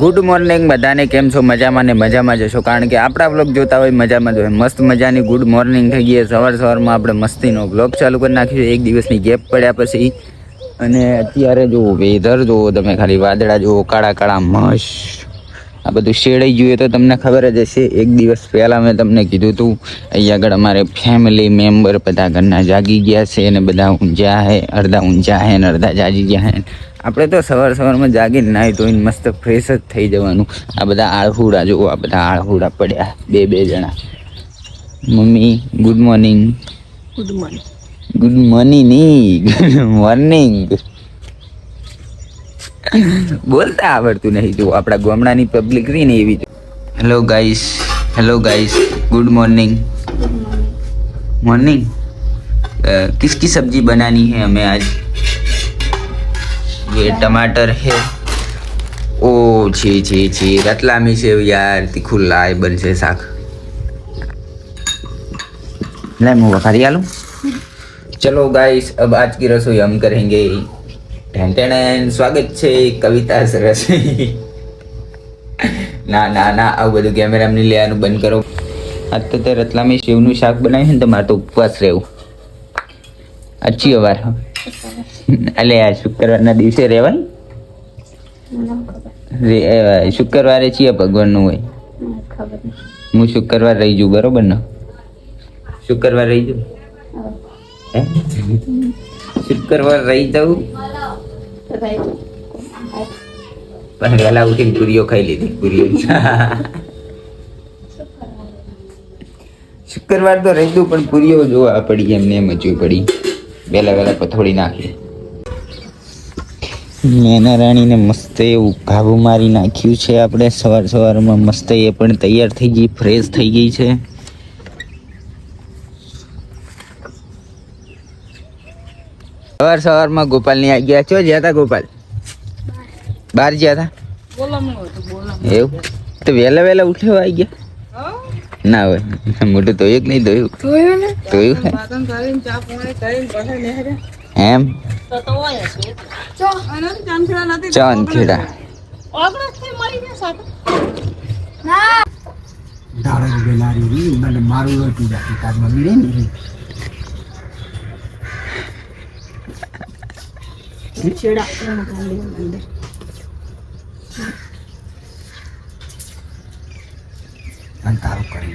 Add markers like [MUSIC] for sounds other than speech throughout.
Good morning બધાને કેમ છો? મજામાં ને મજામાં જશો? કારણ કે આપણા બ્લોગ જોતા હોય, મજામાં જ હોય. મસ્ત મજાની ગુડ મોર્નિંગ થઈ ગઈ સવાર સવારમાં આપણે મસ્તીનો બ્લોગ ચાલુ કરી નાખ્યો એક દિવસની ગેપ પડ્યા પછી. અને અત્યારે જો વેધર જુઓ તમે ખાલી વાદળા જુઓ, કાળા કાળા મસ આ બધું શેડાઈ ગયું તો તમને ખબર જ હશે. એક દિવસ પહેલાં મેં તમને કીધું હતું અહીંયા આગળ અમારે ફેમિલી મેમ્બર બધા ઘરના જાગી ગયા છે અને બધા ઊંઝા હે, અડધા ઊંઝા હે ને અડધા જાગી ગયા હે. આપણે તો સવાર સવારમાં જાગીને નાહી ધોઈને મસ્ત ફ્રેશ જ થઈ જવાનું. આ બધા આળહુડા જુઓ આ બધા આળહુડા પડ્યા બે બે જણા. Mummy good morning good morning good morning good morning બોલતા આવડતું નહીં જો આપણા ગામડાની પબ્લિક રહી ને એવી hello guys hello guys good morning morning કિસકી સબ્જી બનાની હે હમે આજ. ये टमाटर है ओ छी छी छी रतलामी से यार तीखું લાય બનશે શાક ले मैं बखारी आलू चलो गाइस अब आज की रसोई हम करेंगे टेन टेन સ્વાગત છે કવિતા સરસ ના ના ના આવું બધું કેમેરા ની લેવાનું બંધ કરો આજ તો તે રતલામી શિવનું શાક બનાવ્યું ને તો મારે તો ઉપવાસ રહેવું અચ્છી વાર અલે આ શુક્રવારના દિવસે રહેવાય રે શુક્રવારે છીએ ભગવાનનું હોય. હું શુક્રવાર રહી જઉં બરોબર ને? શુક્રવાર રહી જઉં? શુક્રવાર રહી જાઉં? પણ વહેલા ઉઠીને પૂરીઓ ખાઈ લીધી પૂરીઓ. શુક્રવાર. તો રહી દઉં પણ પૂરીઓ જોવા પડી એમને જોઈ પડી. વહેલા વહેલા પથોડી નાખી. મેના રાણીને મસ્ત એવું ઘાબુ મારી નાખ્યું છે આપણે. સવાર સવારમાં મસ્ત એ પણ તૈયાર થઈ ગઈ ફ્રેશ થઈ ગઈ છે. સવાર સવારમાં ગોપાલની આ ગયા છો? જ્યાં હતા ગોપાલ? બહાર. જ્યાં હતા? એવું? તો વહેલા વહેલા ઉઠ્યો આવી ગયા? ના હોય. મોટું ધોયું કે નહીં ધોયું. ધોયું ને? ધોયું એમ? ચાંદખેડા દાડો બેલારી રી મને મારું હતું જાતી મમ્મી રે ને. છેડા એમ કાંડી અંદર અને તારું કરી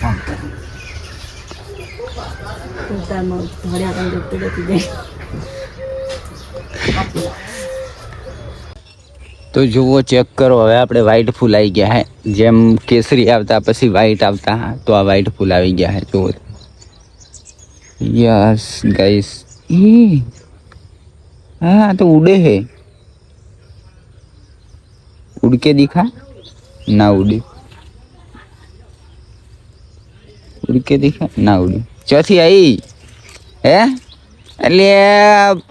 કામ કરી વિસ્તારમાં ભાડ્યા પણ ડૉક્ટર હતી તો જુઓ ચેક કરો. હવે આપણે વ્હાઈટ ફૂલ આવી ગયા હે. જેમ કેસરી આવતા, પછી વ્હાઈટ આવતા. તો આ વ્હાઈટ ફૂલ આવી ગયા હે. જુઓ. યસ ગાઈસ હા, તો ઉડે હે. ઉડકે દીખા? ના ઉડે. ઉડકે દીખા? ના ઉડે. ચોથી આવી હે? એટલે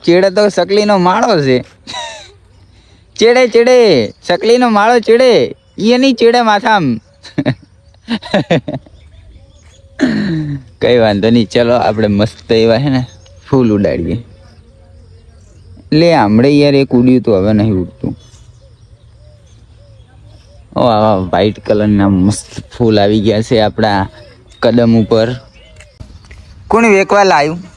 ચેડે તો સકલીનો માળો છે. ચેડે ચેડે, સકલીનો માળો ચેડે. એ નહીં ચેડે માથામ. કઈ વાંધો નહીં, ચલો આપણે મસ્ત એવા છે ને, ફૂલ ઉડાડીએ. લે, હમણે યાર એક ઉડ્યું તો, હવે નહીં ઉડતું. ઓ, આવા વ્હાઈટ કલરના મસ્ત ફૂલ આવી ગયા છે આપણા કદમ ઉપર. કોણ વેકવા લાવ્યું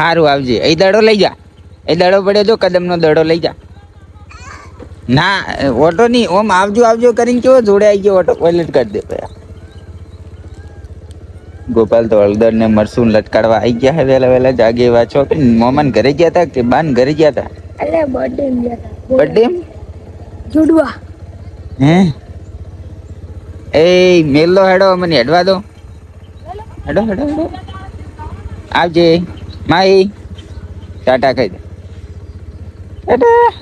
હારું આવજે. એ દડો લઈ જા. એ દડો પડ્યો જો કદમનો દડો લઈ જા. ના ઓટો નહીં ઓમ આવજો આવજો કરીને કેવો જોડે આવી ગયો ઓટો? ટોયલેટ કરી દે પયા ગોપાલ તો હળદર ને મરસું લટકાડવા આવી ગયા હે વહેલા વહેલા જાગે એવા છો કે મોમન ઘરે ગયા હતા કે બાન ઘરે ગયા હતા એટલે બર્થડે ગયા હતા બર્થડે જોડવા. હે? એ મેલો હેડો મને હેડવા દો. હેડો હેડો હેડો. આવજે. માઈ ટાટા કહી દે. ટાટા.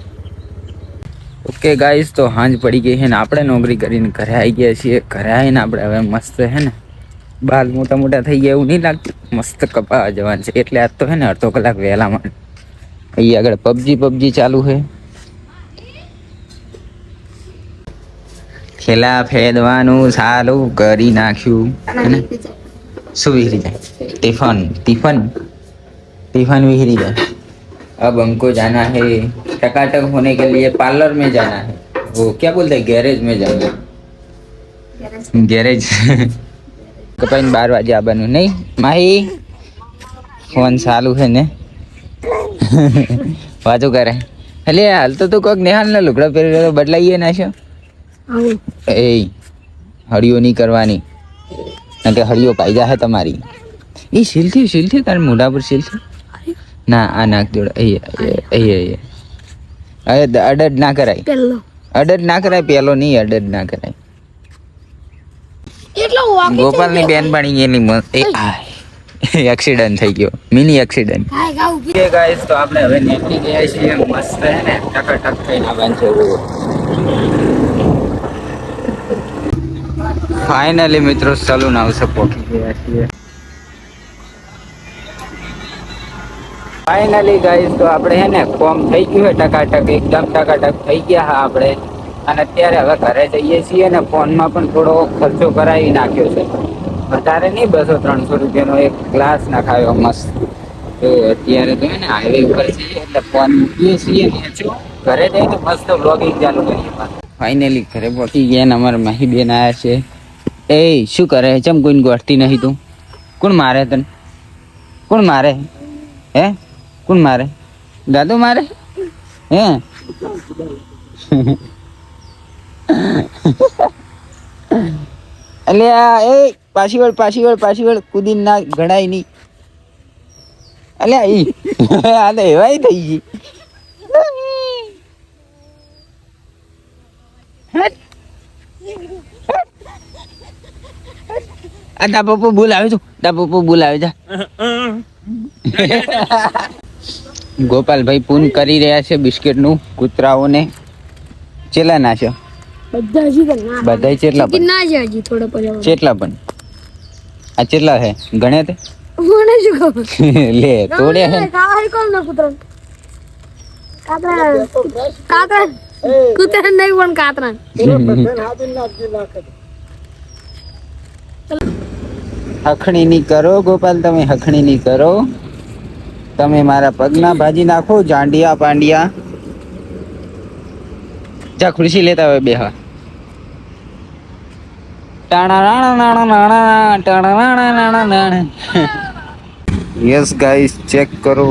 ઓકે ગાઈઝ તો હાંજ પડી ગઈ છે ને આપણે નોકરી કરીને ઘરે આવી ગયા છીએ. ઘરે આવીને આપણે હવે મસ્ત છે ને બાલ મોટા મોટા થઈ ગયા એવું નહીં લાગતું. મસ્ત કપાવા જવાનું છે. એટલે આજ તો છે ને અડધો કલાક વહેલા માટે અહીં આગળ પબજી પબજી ચાલુ છે. ખેલા ફેદવાનું ચાલુ કરી નાખ્યું. ને? શું ટિફન જાય टिफन टिफन टिफन विहरी जाए अब हमको जाना है टकाटक होने के लिए पार्लर में जाना है वो क्या बोलते हैं गैरेज में जाना है गैरेज કપાઈને બાર વાગે આવવાનું નહીં માહી ફોન ચાલુ છે ને વાતો કરે એટલે હાલ તો તું કોઈક નિહાલ ને લુગડા પહેરી રહ્યો બદલાઈએ નાખ્યો આવું એ હળીઓ નહીં કરવાની કારણ કે હળીઓ પાયદા છે તમારી એ સીલ થયું સીલ થયું તારા મોઢા પર સીલ થયું ના આ નાખ જોડે અહીંયા અહીંયા અડદ ના કરાય. અડદ ના કરાય પેલો નહીં અડદ ના કરાય. ગોપાલની બેન બની એની એક્સિડન્ટ [LAUGHS] થઈ ગયો. મિની એક્સિડન્ટ હાય કે ગાઈસ તો આપણે હવે નીકળી ગયા છીએ મસ્ત હે ને? ટકાટક થઈને છે ફાઇનલી મિત્રો સલૂન આવશે પહોંચી ગયા છીએ. ફાઇનલી ગાઈસ તો આપણે હે ને કોમ થઈ ગયું છે ટકાટક, એકદમ ટકાટક થઈ ગયા હા આપણે. અને અત્યારે હવે ઘરે જઈએ છીએ ને ફોનમાં પણ થોડો ખર્ચો કરાવી નાખ્યો છે. વધારે નહીં, બસો ત્રણસો રૂપિયાનો એક ગ્લાસ નાખાયો મસ્ત. તો અત્યારે તો ને હાઈવે ઉપર છીએ એટલે ફોન મૂકીએ છીએ ને ઘરે જઈને મસ્ત વ્લોગિંગ ચાલુ કરીએ. ફાઇનલી ઘરે પહોંચી ગયા ને અમારા માહી બેન આવ્યા છે. એ શું કરે? ચમ કોઈને ગોઠતી નહીં તું? કોણ મારે તને? કોણ મારે? હે? કોણ મારે? દાદુ મારે? હે? એટલે આ, એ પાછી વળ પાછી વળ પાછી વળ કુદી ના ગણાય નહીં. અલ્યા ઈ, [LAUGHS] આ તો એવાય થઈ ગઈ. આ ભૂલ બોલાવે છું. તા પપ્પુ બોલાવે જા ગોપાલભાઈ પૂન કરી રહ્યા છે બિસ્કિટનું કૂતરાઓને. ચેલા બધા ના ચેટલા પણ? છે હજી થોડો પછી ચેટલા પણ? આ ચેટલા છે? ગણે તે? મને શું ખબર? [LAUGHS] લે તોડે છે ને. કોણ ના કૂતરા? કાતરા. કાતરા. કૂતરા નહીં પણ કાતરા હખણી ની કરો ગોપાલ તમે હખણી ની કરો. તમે મારા પગના ભાજી નાખો જાંડિયા પાંડિયા જા ખુરશી લેતા હોય બેહવા यस गाइस चेक करो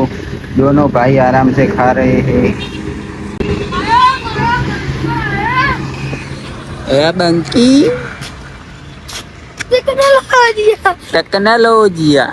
दोनों भाई आराम से खा रहे हैं ए बंकी कितना लगा दिया टेक्नोलॉजिया